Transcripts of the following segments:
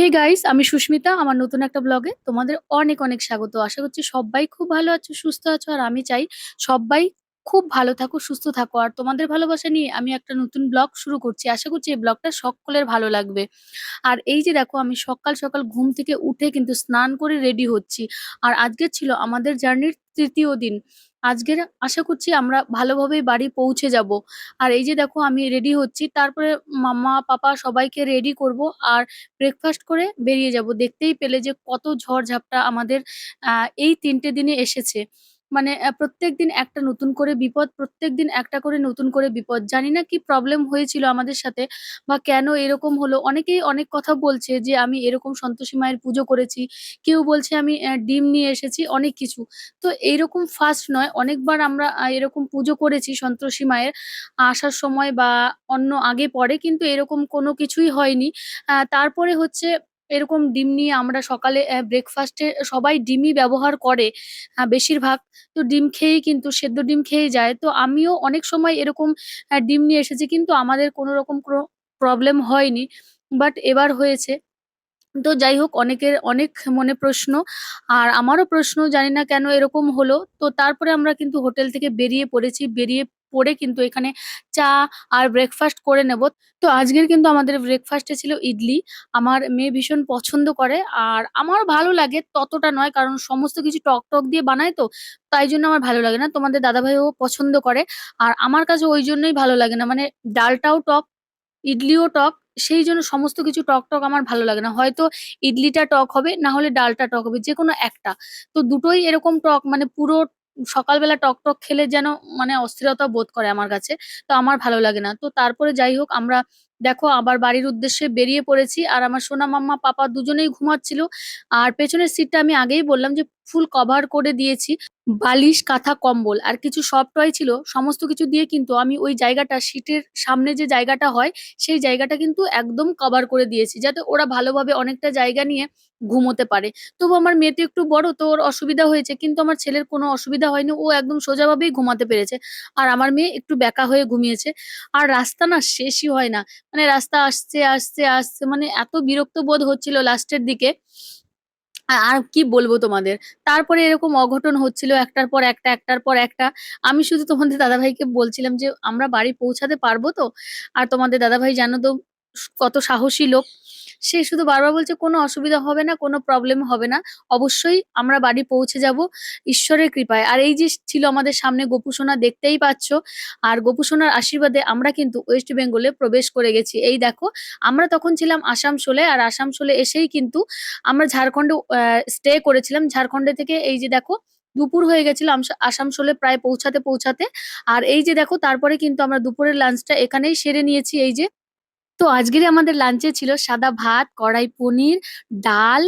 Hey guys আমি সুস্মিতা, আমার নতুন একটা ব্লগে তোমাদের অনেক অনেক স্বাগত। আশা করছি সবাই খুব ভালো আছো, সুস্থ আছো, আর আমি চাই সবাই খুব ভালো থাকো, সুস্থ থাকো। আর তোমাদের ভালোবাসা নিয়ে আমি একটা নতুন ব্লগ শুরু করছি। আশা করছি এই ব্লগটা সকলের ভালো লাগবে। আর এই যে দেখো, আমি সকাল সকাল ঘুম থেকে উঠে কিন্তু স্নান করে রেডি হচ্ছি। আর আজকে ছিল আমাদের জার্নির তৃতীয় দিন। আজকের আশা করছি আমরা ভালোভাবেই বাড়ি পৌঁছে যাব আর এই যে দেখো আমি রেডি হচ্ছি, তারপরে মামা, পাপা সবাইকে রেডি করব আর ব্রেকফাস্ট করে বেরিয়ে যাব দেখতেই পেলে যে কত ঝড়-ঝাপটা আমাদের, আহ, এই তিনটে দিনে এসেছে। মানে প্রত্যেক দিন একটা নতুন করে বিপদ, প্রত্যেক দিন একটা করে নতুন করে বিপদ। জানি না কি প্রবলেম হয়েছিল আমাদের সাথে বা কেন এরকম হলো? অনেকেই অনেক কথা বলছে যে আমি এরকম সন্তোষী মায়ের পুজো করেছি। কেউ বলছে আমি ডিম নিয়ে এসেছি, অনেক কিছু। তো এইরকম ফার্স্ট নয়, অনেকবার আমরা এরকম পুজো করেছি সন্তোষী মায়ের আসার সময় বা অন্য আগে পরে কিন্তু এরকম কোনো কিছুই হয়নি। তারপরে হচ্ছে এরকম ডিম নিয়ে আমরা সকালে ব্রেকফাস্টে সবাই ডিমই ব্যবহার করে বেশিরভাগ। তো ডিম খেয়েই কিন্তু, সেদ্ধ ডিম খেয়েই যায়। তো আমিও অনেক সময় এরকম ডিম নিয়ে এসেছি, কিন্তু আমাদের কোনো রকম প্রবলেম হয়নি। বাট এবার হয়েছে। তো যাই হোক, অনেকের অনেক মনে প্রশ্ন। আর আমারও প্রশ্ন, জানি না কেন এরকম হলো? তো তারপরে আমরা কিন্তু হোটেল থেকে বেরিয়ে পড়েছি। বেরিয়ে পড়ে কিন্তু এখানে চা আর ব্রেকফাস্ট করে নেব। তো আজকের কিন্তু আমাদের ব্রেকফাস্টে ছিল ইডলি। আমার মেয়ে ভীষণ পছন্দ করে। আর আমার ভালো লাগে ততটা নয় কারণ সমস্ত কিছু টক, টক দিয়ে বানায় তো। তাই জন্য আমার ভালো লাগে না। তোমাদের দাদাভাইও পছন্দ করে। আর আমার কাছে ওই জন্যই ভালো লাগে না। মানে ডালটাও টক, ইডলিও টক। সেই জন্য সমস্ত কিছু টক, টক আমার ভালো লাগে না। হয়তো ইডলিটা টক হবে, না হলে ডালটা টক হবে। যে কোনো একটা। তো দুটোই এরকম টক মানে পুরো সকালবেলা টক, টক খেলে যেন মানে অস্থিরতা বোধ করে আমার কাছে। তো আমার ভালো লাগে না। তো তারপরে যাই হোক আমরা দেখো আবার বাড়ির উদ্দেশ্যে বেরিয়ে পড়েছি। আর আমার সোনা মাম্মা, পাপা দুজনেই ঘুমাচ্ছিল। আর পেছনের সিটটা আমি আগেই বললাম যে ফুল কভার করে দিয়েছি। বালিশ, কাঁথা, কম্বল আর কিছু সফট টয় ছিল। সমস্ত কিছু দিয়ে কিন্তু আমি ওই জায়গাটা সিটের সামনে যে জায়গাটা হয়, সেই জায়গাটা কিন্তু একদম কভার করে দিয়েছি। যাতে ওরা ভালোভাবে অনেকটা জায়গা নিয়ে ঘুমোতে পারে। তবু আমার মেয়ে তো একটু বড় তো ওর অসুবিধা হয়েছে। কিন্তু আমার ছেলের কোনো অসুবিধা হয়নি। ও একদম সোজাভাবেই ঘুমাতে পেরেছে। আর আমার মেয়ে একটু ব্যাকা হয়ে ঘুমিয়েছে। আর রাস্তা না শেষই হয় না। মানে রাস্তা আসছে, আসছে, আসছে মানে এত বিরক্ত বোধ হচ্ছিল লাস্টের দিকে। আর কি বলব তোমাদের? তারপরে এরকম অঘটন হচ্ছিল একটার পর একটা, একটার পর একটা। আমি শুধু তোমাদের দাদাভাইকে বলছিলাম যে, "আমরা বাড়ি পৌঁছাতে পারব তো?" আর তোমাদের দাদাভাই জানো তো কত সাহসী লোক। সে শুধু বারবার বলছে, "কোনো অসুবিধা হবে না, কোনো প্রবলেম হবে না। অবশ্যই আমরা বাড়ি পৌঁছে যাব ঈশ্বরের কৃপায়।" আর এই যে ছিল আমাদের সামনে গোপু সোনা দেখতেই পাচ্ছ। আর গোপু সোনার আশীর্বাদে আমরা কিন্তু ওয়েস্ট বেঙ্গলে প্রবেশ করে গেছি। এই দেখো আমরা তখন ছিলাম আসানসোলে। আর আসানসোলে এসেই কিন্তু আমরা ঝাড়খণ্ডে স্টে করেছিলাম। ঝাড়খণ্ডে থেকে এই যে দেখো দুপুর হয়ে গেছিল আমসা আসানসোলে প্রায় পৌঁছাতে, পৌঁছাতে। আর এই যে দেখো তারপরে কিন্তু আমরা দুপুরের লাঞ্চটা এখানেই সেরে নিয়েছি এই যে। তো আজকেরই আমাদের লাঞ্চে ছিল সাদা ভাত, কড়াই পনির, ডাল,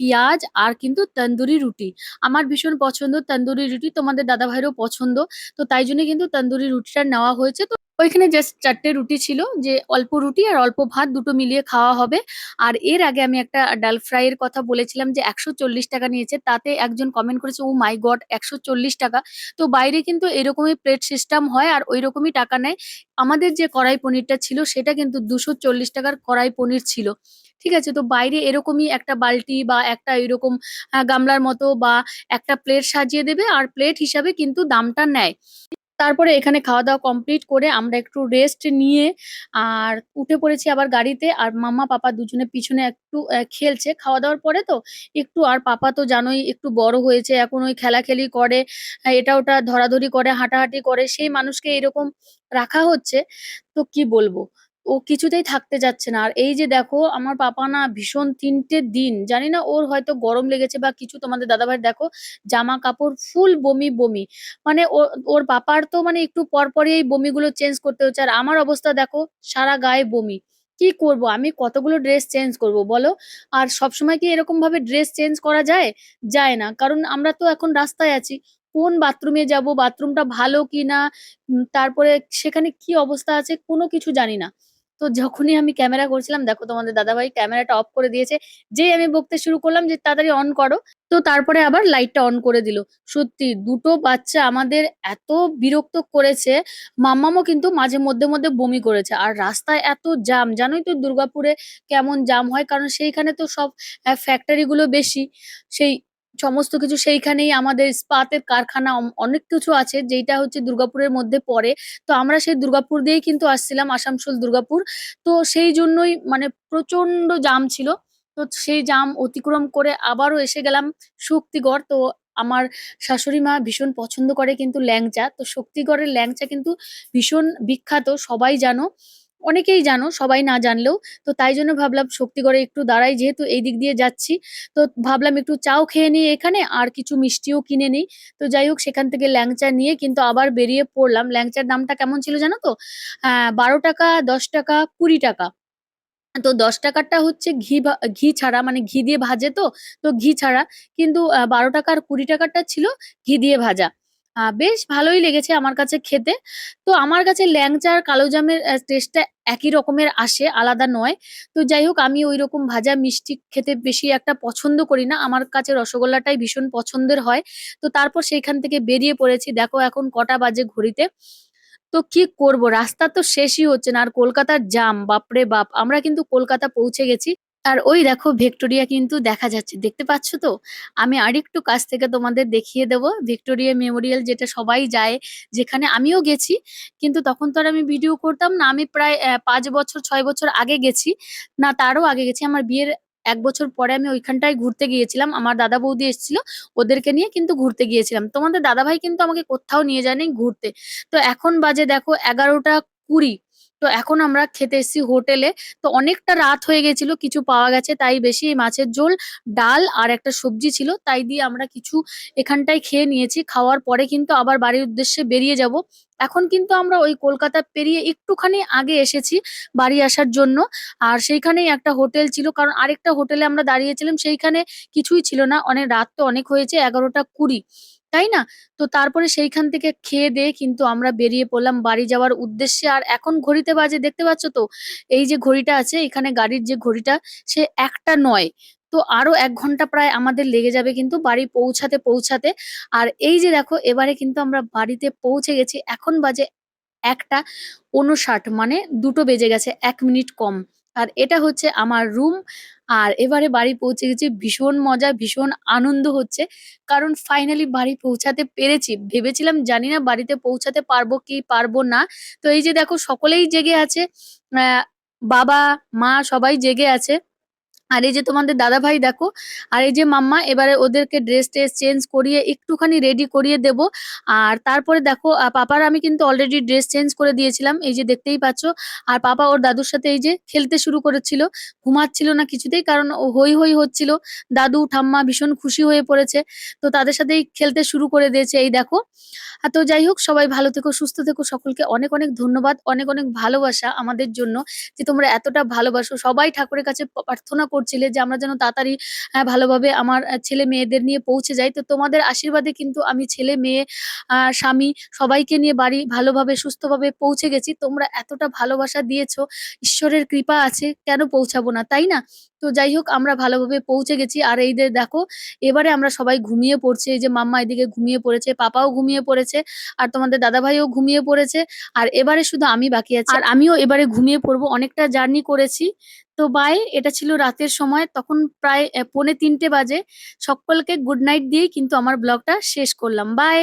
পেঁয়াজ আর কিন্তু তন্দুরি রুটি। আমার ভীষণ পছন্দ তন্দুরি রুটি। তোমাদের দাদা দাদাভাইয়েরও পছন্দ। তো তাই জন্য কিন্তু তন্দুরি রুটিটা নেওয়া হয়েছে। তো ওইখানে জাস্ট চারটে রুটি ছিল যে অল্প রুটি আর অল্প ভাত দুটো মিলিয়ে খাওয়া হবে। আর এর আগে আমি একটা ডাল ফ্রাই এর কথা বলেছিলাম যে ৳১৪০ নিয়েছে। তাতে একজন কমেন্ট করেছে, ও মাই গড! ৳১৪০" তো বাইরে কিন্তু এরকমই প্লেট সিস্টেম হয় আর ঐরকমই টাকা নেয়। আমাদের যে কড়াই পনিরটা ছিল সেটা কিন্তু ৳২৪০ টাকার কড়াই পনির ছিল। ঠিক আছে? তো বাইরে এরকমই একটা বালতি বা একটা এরকম গামলার মতো বা একটা প্লেট সাজিয়ে দেবে আর প্লেট হিসাবে কিন্তু দামটা নেয়। তারপরে এখানে খাওয়া-দাওয়া কমপ্লিট করে আমরা একটু রেস্ট নিয়ে আর উঠে পড়েছি আবার গাড়িতে। আর মামা পাপা দুজনে পিছনে একটু খেলছে। খাওয়া-দাওয়ার পরে তো একটু আর পাপা তো জানোই একটু বড় হয়েছে। এখন ওই খেলাখেলি করে, এটা ওটা ধরাধরি করে, হাঁটাহাঁটি করে। সেই মানুষকে এরকম রাখা হচ্ছে। তো কি বলব? ও কিছুতেই থাকতে যাচ্ছে না। আর এই যে দেখো আমার পাপা না ভীষণ তিনটে দিন জানি না ওর হয়তো গরম লেগেছে বা কিছু তোমাদের দাদাভাইয়ের দেখো জামা-কাপড় ফুল বমি, বমি। মানে ওর পাপার তো মানে একটু পরপরই এই বমিগুলো চেঞ্জ করতে হচ্ছে। আর আমার অবস্থা দেখো সারা গায়ে বমি। কি করব? আমি কতগুলো ড্রেস চেঞ্জ করব বলো? আর সবসময় কি এরকমভাবে ড্রেস চেঞ্জ করা যায়? যায় না। কারণ আমরা তো এখন রাস্তায় আছি। কোন বাথরুমে যাব? বাথরুমটা ভালো কিনা? উম তারপরে সেখানে কি অবস্থা আছে? কোনো কিছু জানি না। তো যখনই আমি ক্যামেরা করছিলাম দেখো তোমাদের দাদাভাই ক্যামেরাটা অফ করে দিয়েছে। যেই আমি বকতে শুরু করলাম যে, "তাড়াতাড়ি অন করো।" তো তারপরে আবার লাইটটা অন করে দিল। সত্যি দুটো বাচ্চা আমাদের এত বিরক্ত করেছে, মাম্মামও কিন্তু মাঝে মধ্যে, মধ্যে বমি করেছে। আর রাস্তায় এত জাম জানোই তো দুর্গাপুরে কেমন জ্যাম হয়। কারণ সেইখানে তো সব অ্যা ফ্যাক্টরি গুলো বেশি। সেই সমস্ত কিছু সেইখানেই আমাদের ইস্পাতের কারখানা অনেক কিছু আছে যেটা হচ্ছে দুর্গাপুরের মধ্যে পড়ে। তো আমরা সেই দুর্গাপুর দিয়েই কিন্তু আসছিলাম আসানসোল, দুর্গাপুর। তো সেই জন্যই মানে প্রচণ্ড জাম ছিল। তো সেই জাম অতিক্রম করে আবারও এসে গেলাম শক্তিগড়। তো আমার শাশুড়ি মা ভীষণ পছন্দ করে কিন্তু ল্যাংচা। তো শক্তিগড়ের ল্যাংচা কিন্তু ভীষণ বিখ্যাত সবাই জানো। অনেকেই জানো, সবাই না জানলেও। তো তাই জন্য ভাবলাম শক্তিগড়ে একটু দাঁড়াই যেহেতু এই দিক দিয়ে যাচ্ছি। তো ভাবলাম একটু চাও খেয়ে নিই এখানে আর কিছু মিষ্টিও কিনে নিই। তো যাই হোক সেখান থেকে ল্যাংচা নিয়ে কিন্তু আবার বেরিয়ে পড়লাম। ল্যাংচার দামটা কেমন ছিল জানো তো? বারো টাকা দশ টাকা কুড়ি টাকা তো ৳১০ টা হচ্ছে ঘি ঘি ছাড়া মানে ঘি দিয়ে ভাজে তো, তো ঘি ছাড়া। কিন্তু বারো ৳১২ আর ৳২০ টা ছিল ঘি দিয়ে ভাজা। বেশ ভালোই লেগেছে আমার কাছে খেতে। তো আমার কাছে ল্যাংচা আর কালোজামের টেস্টটা একই রকমের আসে, আলাদা নয়। তো যাই হোক আমি ঐরকম ভাজা মিষ্টি খেতে বেশি একটা পছন্দ করি না। আমার কাছে রসগোল্লাটাই ভীষণ পছন্দের হয়। তো তারপর সেইখান থেকে বেরিয়ে পড়েছি। দেখো এখন কটা বাজে ঘড়িতে। তো কি করব? রাস্তা তো শেষই হচ্ছে না। আর কলকাতার জাম বাপরে বাপ! আমরা কিন্তু কলকাতা পৌঁছে গেছি। আর ওই দেখো ভিক্টোরিয়া কিন্তু দেখা যাচ্ছে। দেখতে পাচ্ছ তো? আমি আরেকটু কাছ থেকে তোমাদের দেখিয়ে দেব। ভিক্টোরিয়া মেমোরিয়াল যেটা সবাই যায়, যেখানে আমিও গেছি। কিন্তু তখন তো আর আমি ভিডিও করতাম না। আমি প্রায় ৫ বছর ছয় বছর আগে গেছি। না তারও আগে গেছি। আমার বিয়ের এক বছর পরে আমি ওইখানটায় ঘুরতে গিয়েছিলাম। আমার দাদা বৌদি এসেছিল। ওদেরকে নিয়ে কিন্তু ঘুরতে গিয়েছিলাম। তোমাদের দাদাভাই কিন্তু আমাকে কোথাও নিয়ে যায়নি ঘুরতে। তো এখন বাজে দেখো ১১টা ২০ তো এখন আমরা খেতে এসেছি হোটেলে। তো অনেকটা রাত হয়ে গেছিল। কিছু পাওয়া গেছে তাই বেশি এই মাছের ঝোল, ডাল আর একটা সবজি ছিল। তাই দিয়ে আমরা কিছু এখানটায় খেয়ে নিয়েছি। খাওয়ার পরে কিন্তু আবার বাড়ির উদ্দেশ্যে বেরিয়ে যাব। এখন কিন্তু আমরা ওই কলকাতা পেরিয়ে একটুখানি আগে এসেছি বাড়ি আসার জন্য। আর সেইখানেই একটা হোটেল ছিল। কারণ আরেকটা হোটেলে আমরা দাঁড়িয়েছিলাম সেইখানে কিছুই ছিল না। অনেক রাত তো অনেক হয়েছে ১১টা ২০ তাই না? তো তারপরে সেইখান থেকে খেয়ে-দেয়ে কিন্তু আমরা বেরিয়ে পড়লাম বাড়ি যাওয়ার উদ্দেশ্যে। আর এখন ঘড়িতে বাজে দেখতে পাচ্ছ তো? এই যে ঘড়িটা আছে এখানে গাড়ির যে ঘড়িটা সে ১টা ০৯ তো আরও এক ঘণ্টা প্রায় আমাদের লেগে যাবে কিন্তু বাড়ি পৌঁছাতে, পৌঁছাতে। আর এই যে দেখো এবারে কিন্তু আমরা বাড়িতে পৌঁছে গেছি। এখন বাজে ১টা ৫৯ মানে দুটো বেজে গেছে এক মিনিট কম। আর এটা হচ্ছে আমার রুম। আর এবারে বাড়ি পৌঁছে গেছি। ভীষণ মজা, ভীষণ আনন্দ হচ্ছে। কারণ ফাইনালি বাড়ি পৌঁছাতে পেরেছি। ভেবেছিলাম জানি না বাড়িতে পৌঁছাতে পারব কি পারব না। তো এই যে দেখো সকলেই জেগে আছে। বাবা, মা সবাই জেগে আছে। আর এই যে তোমাদের দাদাভাই দেখো। আর এই যে মাম্মা এবারে ওদেরকে ড্রেস-ট্রেস চেঞ্জ করিয়ে একটুখানি রেডি করিয়ে দেব। আর তারপরে দেখো পাপার আমি কিন্তু অলরেডি ড্রেস চেঞ্জ করে দিয়েছিলাম। এই যে দেখতেই পাচ্ছ। আর পাপা ওর দাদুর সাথে এই যে খেলতে শুরু করেছিল। ঘুমাচ্ছিল না কিছুতেই কারণ ও হৈ, হৈ হচ্ছিল। দাদু, ঠাম্মা ভীষণ খুশি হয়ে পড়েছে। তো তাদের সাথেই খেলতে শুরু করে দিয়েছে এই দেখো। তো যাই হোক সবাই ভালো থেকো, সুস্থ থেকো। সকলকে অনেক, অনেক ধন্যবাদ। অনেক, অনেক ভালোবাসা আমাদের জন্য। যে তোমরা এতটা ভালোবাসো। সবাই ঠাকুরের কাছে প্রার্থনা করছিলে যে আমরা যেন তাড়াতাড়ি ভালোভাবে আমার ছেলে-মেয়েদের নিয়ে পৌঁছে যাই। তো তোমাদের আশীর্বাদে কিন্তু আমি ছেলে-মেয়ে, আ স্বামী সবাইকে নিয়ে বাড়ি ভালোভাবে সুস্থভাবে পৌঁছে গেছি। তোমরা এতটা ভালোবাসা দিয়েছ ঈশ্বরের কৃপা আছে কেন পৌঁছাবো না, তাই না? তো যাই হোক আমরা ভালোভাবে পৌঁছে গেছি। আর এই দেখো এবারে আমরা সবাই ঘুমিয়ে পড়ছি। এই যে মাম্মা এদিকে ঘুমিয়ে পড়েছে, পাপাও ঘুমিয়ে পড়েছে। আর তোমাদের দাদাভাইও ঘুমিয়ে পড়েছে। আর এবারে শুধু আমি বাকি আছি। আর আমিও এবারে ঘুমিয়ে পড়ব। অনেকটা জার্নি করেছি। তো বাই। এটা ছিল রাতের সময়। তখন প্রায় পৌনে ৩টে বাজে। সকলকে গুড নাইট দিয়েই কিন্তু আমার ব্লগটা শেষ করলাম। বাই।